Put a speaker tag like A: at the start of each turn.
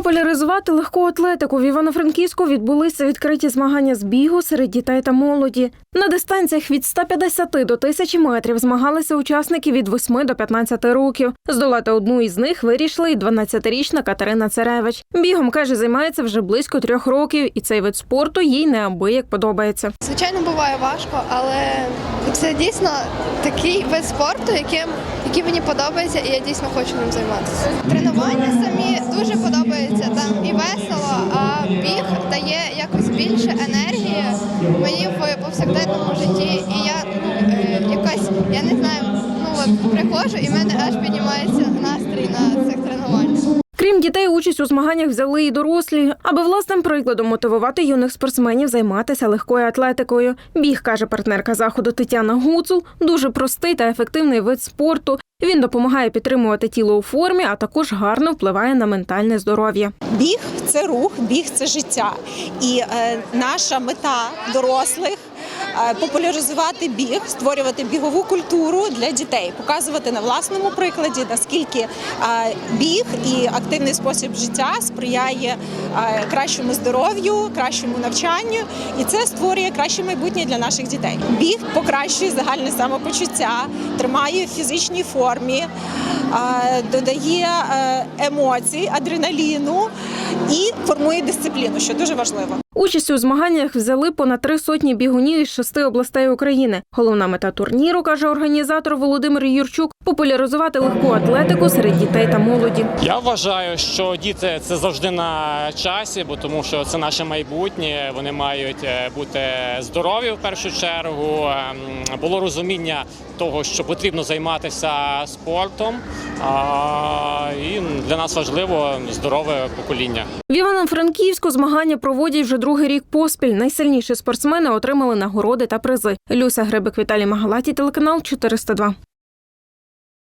A: Популяризувати легку атлетику в Івано-Франківську відбулися відкриті змагання з бігу серед дітей та молоді. На дистанціях від 150 до 1000 метрів змагалися учасники від 8 до 15 років. Здолати одну із них вирішила і 12-річна Катерина Царевич. Бігом каже, займається вже близько трьох років, і цей вид спорту їй неабияк подобається.
B: Звичайно, буває важко, але це дійсно такий вид спорту, яким, який мені подобається, і я дійсно хочу ним займатися. Тренування дає якось більше енергії мені в повсякденному житті. І я ну, е, якось, я не знаю, ну от приходжу і в мене аж піднімається настрій на цих тренуваннях.
A: Крім дітей, участь у змаганнях взяли і дорослі, аби власним прикладом мотивувати юних спортсменів займатися легкою атлетикою. Біг, каже партнерка заходу Тетяна Гуцул, дуже простий та ефективний вид спорту. Він допомагає підтримувати тіло у формі, а також гарно впливає на ментальне здоров'я.
C: Біг це рух, біг це життя. І е, наша мета дорослих. Е, Популяризувати біг, створювати бігову культуру для дітей, показувати на власному прикладі, наскільки е, біг і активний спосіб життя сприяє е, кращому здоров'ю, кращому навчанню, і це створює краще майбутнє для наших дітей. Біг покращує загальне самопочуття, тримає в фізичній формі, додає емоцій, адреналіну і формує дисципліну, що дуже важливо.
A: Участь у змаганнях взяли понад три сотні бігунів із шести областей України. Головна мета турніру, каже організатор Володимир Юрчук, популяризувати легку атлетику серед дітей та молоді.
D: Я вважаю, що діти це завжди на часі, бо тому що це наше майбутнє. Вони мають е, бути здорові в першу чергу. Ем, Було розуміння того, що потрібно займатися спортом. А, І для нас важливо здорове покоління.
A: В Івано-Франківську змагання проводять вже другий рік поспіль. Найсильніші спортсмени отримали нагороди та призи. Люся Гребик, Віталій Магалаті, телеканал 402.